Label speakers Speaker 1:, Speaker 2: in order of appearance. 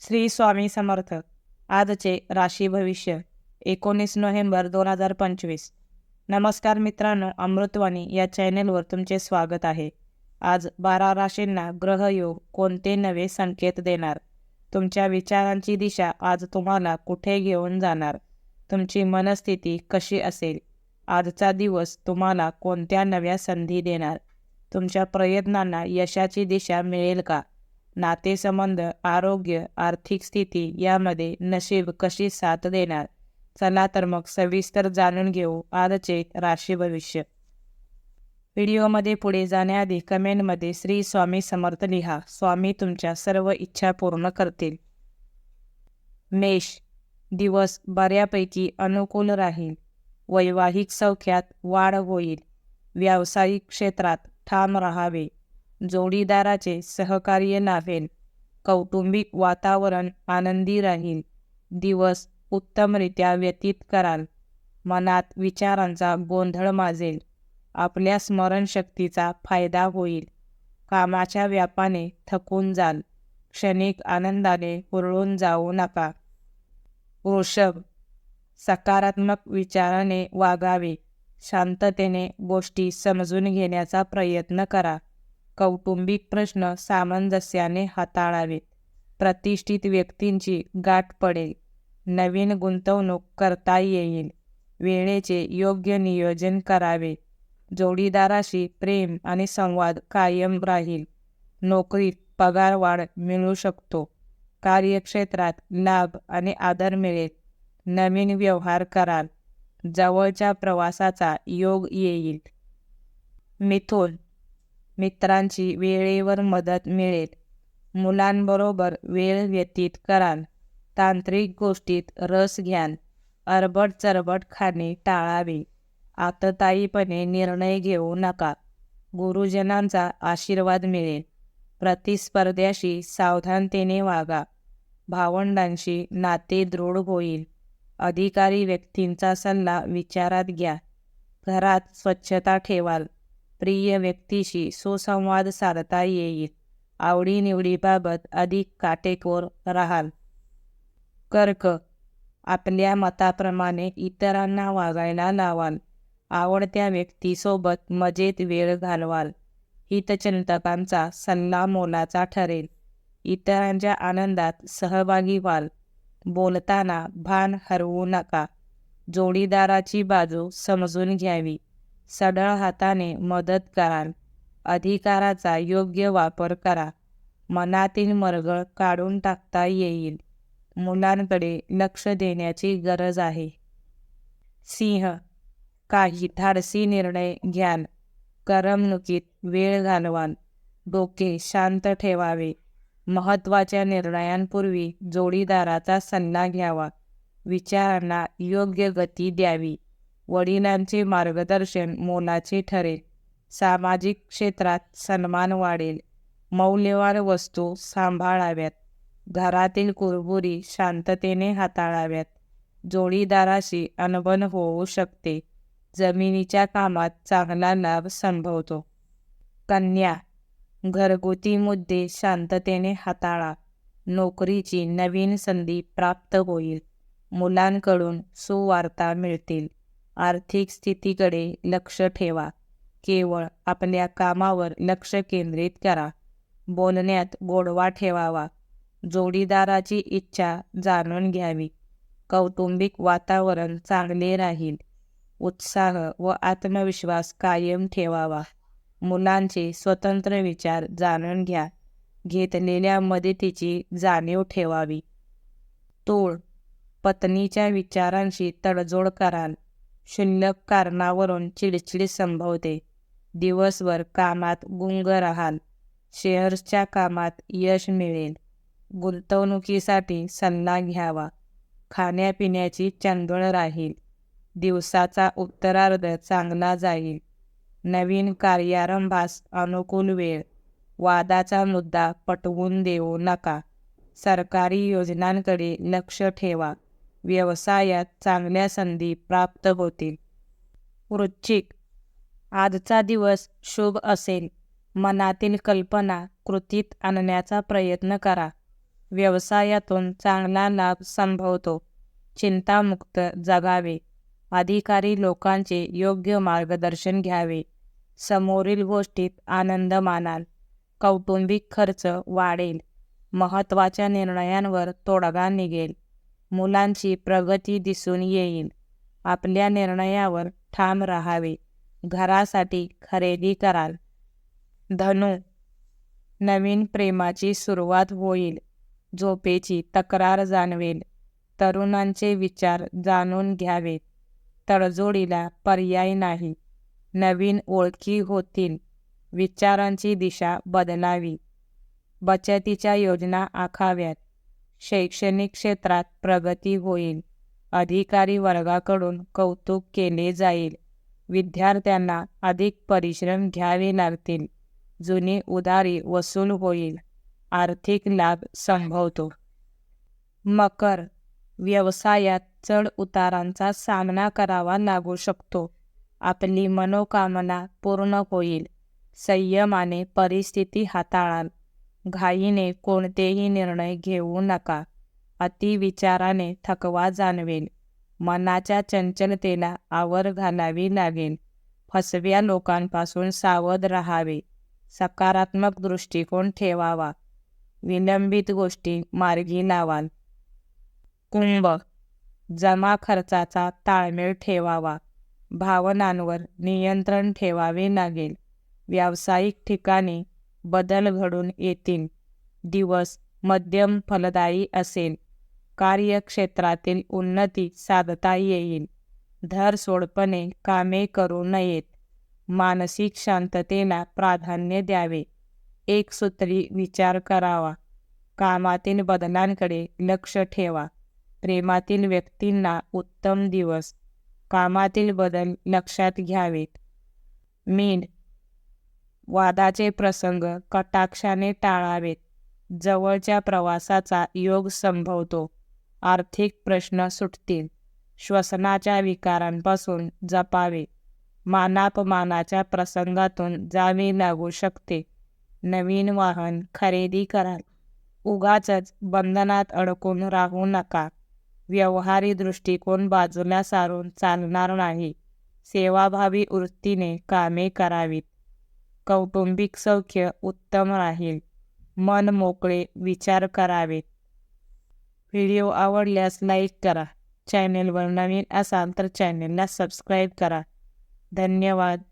Speaker 1: श्री स्वामी समर्थ. आजचे राशी भविष्य एकोणीस नोव्हेंबर दोन हजार पंचवीस. नमस्कार मित्रांनो अमृतवाणी या चॅनेलवर तुमचे स्वागत आहे. आज बारा राशींना ग्रहयोग कोणते नवे संकेत देणार? तुमच्या विचारांची दिशा आज तुम्हाला कुठे घेऊन जाणार? तुमची मनस्थिती कशी असेल? आजचा दिवस तुम्हाला कोणत्या नव्या संधी देणार? तुमच्या प्रयत्नांना यशाची दिशा मिळेल का? नातेसंबंध आरोग्य आर्थिक स्थिती यामध्ये नशीब कशी साथ देणार? चला तर मग सविस्तर जाणून घेऊ आजचे राशी भविष्य. व्हिडिओमध्ये पुढे जाण्याआधी कमेंटमध्ये श्री स्वामी समर्थ लिहा. स्वामी तुमच्या सर्व इच्छा पूर्ण करतील. मेष दिवस बऱ्यापैकी अनुकूल राहील. वैवाहिक सौख्यात वाढ होईल. व्यावसायिक क्षेत्रात ठाम राहावे. जोडीदाराचे सहकार्य लाभेल. कौटुंबिक वातावरण आनंदी राहील. दिवस उत्तमरित्या व्यतीत कराल. मनात विचारांचा गोंधळ माजेल. आपल्या स्मरणशक्तीचा फायदा होईल. कामाच्या व्यापाने थकून जाल. क्षणिक आनंदाने हुरळून जाऊ नका. वृषभ सकारात्मक विचाराने वागावे. शांततेने गोष्टी समजून घेण्याचा प्रयत्न करा. कौटुंबिक प्रश्न सामंजस्याने हाताळावेत. प्रतिष्ठित व्यक्तींची गाठ पडेल. नवीन गुंतवणूक करता येईल. वेळेचे योग्य नियोजन करावे. जोडीदाराशी प्रेम आणि संवाद कायम राहील. नोकरीत पगारवाढ मिळू शकतो. कार्यक्षेत्रात लाभ आणि आदर मिळेल. नवीन व्यवहार कराल. जवळच्या प्रवासाचा योग येईल. मिथुन मित्रांची वेळेवर मदत मिळेल. मुलांबरोबर वेळ व्यतीत कराल. तांत्रिक गोष्टीत रस घ्याल. अरबट चरबट खाणे टाळावे. आतताईपणे निर्णय घेऊ नका. गुरुजनांचा आशीर्वाद मिळेल. प्रतिस्पर्ध्याशी सावधानतेने वागा. भावंडांशी नाते दृढ होईल. अधिकारी व्यक्तींचा सल्ला विचारात घ्या. घरात स्वच्छता ठेवाल. प्रिय व्यक्तीशी सुसंवाद साधता येईल. आवडीनिवडीबाबत अधिक काटेकोर राहाल. कर्क. आपल्या मताप्रमाणे इतरांना वागायला लावाल. आवडत्या व्यक्तीसोबत मजेत वेळ घालवाल. हितचिंतकांचा सल्ला मोलाचा ठरेल. इतरांच्या आनंदात सहभागी व्हाल. बोलताना भान हरवू नका. जोडीदाराची बाजू समजून घ्यावी. सढळ हाताने मदत कराल. अधिकाराचा योग्य वापर करा. मनातील मरगळ काढून टाकता येईल. मुलांकडे लक्ष देण्याची गरज आहे. सिंह काही धाडसी निर्णय घ्याल. करमणुकीत वेळ घालवाल. डोके शांत ठेवावे. महत्त्वाच्या निर्णयांपूर्वी जोडीदाराचा सल्ला घ्यावा. विचारांना योग्य गती द्यावी. वडिलांचे मार्गदर्शन मोलाचे ठरेल. सामाजिक क्षेत्रात सन्मान वाढेल. मौल्यवान वस्तू सांभाळाव्यात. घरातील कुरबुरी शांततेने हाताळाव्यात. जोडीदाराशी अनबन होऊ शकते. जमिनीच्या कामात चांगला लाभ संभवतो. कन्या घरगुती मुद्दे शांततेने हाताळा. नोकरीची नवीन संधी प्राप्त होईल. मुलांकडून सुवार्ता मिळतील. आर्थिक स्थितीकडे लक्ष ठेवा. केवळ आपल्या कामावर लक्ष केंद्रित करा. बोलण्यात गोडवा ठेवावा. जोडीदाराची इच्छा जाणून घ्यावी. कौटुंबिक वातावरण चांगले राहील. उत्साह व आत्मविश्वास कायम ठेवावा. मुलांचे स्वतंत्र विचार जाणून घ्या. घेतलेल्या मदतीची जाणीव ठेवावी. तूळ पत्नीच्या विचारांशी तडजोड कराल. क्षुल्लक कारणावरून चिडचिड संभवते. दिवसभर कामात गुंग राहाल. शेअर्सच्या कामात यश मिळेल. गुंतवणुकीसाठी सल्ला घ्यावा. खाण्यापिण्याची चंदळ राहील. दिवसाचा उत्तरार्ध चांगला जाईल. नवीन कार्यारंभास अनुकूल वेळ. वादाचा मुद्दा पटवून देऊ नका. सरकारी योजनांकडे लक्ष ठेवा. व्यवसायात चांगल्या संधी प्राप्त होतील. वृश्चिक आजचा दिवस शुभ असेल. मनातील कल्पना कृतीत आणण्याचा प्रयत्न करा. व्यवसायातून चांगला लाभ संभवतो. चिंतामुक्त जगावे. अधिकारी लोकांचे योग्य मार्गदर्शन घ्यावे. समोरील गोष्टीत आनंद मानाल. कौटुंबिक खर्च वाढेल. महत्त्वाच्या निर्णयांवर तोडगा निघेल. मुलांची प्रगती दिसून येईल. आपल्या निर्णयावर ठाम राहावे. घरासाठी खरेदी कराल. धनु नवीन प्रेमाची सुरुवात होईल. झोपेची तक्रार जाणवेल. तरुणांचे विचार जाणून घ्यावेत तडजोडीला पर्याय नाही. नवीन ओळखी होतील. विचारांची दिशा बदलावी. बचतीच्या योजना आखाव्यात. शैक्षणिक क्षेत्रात प्रगती होईल. अधिकारी वर्गाकडून कौतुक केले जाईल. विद्यार्थ्यांना अधिक परिश्रम घ्यावे लागतील. जुनी उधारी वसूल होईल. आर्थिक लाभ संभवतो. मकर व्यवसायात चढ उतारांचा सामना करावा लागू शकतो. आपली मनोकामना पूर्ण होईल. संयमाने परिस्थिती हाताळाल. घाईने कोणतेही निर्णय घेऊ नका. अतिविचाराने थकवा जाणवेल मनाच्या चंचलतेला आवर घालावी लागेल फसव्या लोकांपासून सावध राहावे. सकारात्मक दृष्टिकोन ठेवावा. विलंबित गोष्टी मार्गी लावाल. कुंभ. जमा खर्चाचा ताळमेळ ठेवावा. भावनांवर नियंत्रण ठेवावे लागेल. व्यावसायिक ठिकाणी बदल घडून येतील. दिवस मध्यम फलदायी असेल. कार्यक्षेत्रातील उन्नती साधता येईल. धर सोडपणे कामे करू नयेत. मानसिक शांततेला प्राधान्य द्यावे. एकसूत्री विचार करावा. कामातील बदलांकडे लक्ष ठेवा. प्रेमातील व्यक्तींना उत्तम दिवस. कामातील बदल लक्षात घ्यावेत. मीन वादाचे प्रसंग कटाक्षाने टाळावेत. जवळच्या प्रवासाचा योग संभवतो. आर्थिक प्रश्न सुटतील. श्वसनाच्या विकारांपासून जपावे. मानापमानाच्या प्रसंगातून जावे लागू शकते. नवीन वाहन खरेदी कराल उगाच बंधनात अडकून राहू नका. व्यवहारी दृष्टिकोन बाजूला सारून चालणार नाही. सेवाभावी वृत्तीने कामे करावीत. कौटुंबिक सौख्य उत्तम राहील. मन मोकळे विचार करावेत. व्हिडिओ आवडल्यास लाईक करा. चॅनेलवर नवीन असाल तर चॅनेलला सबस्क्राईब करा. धन्यवाद.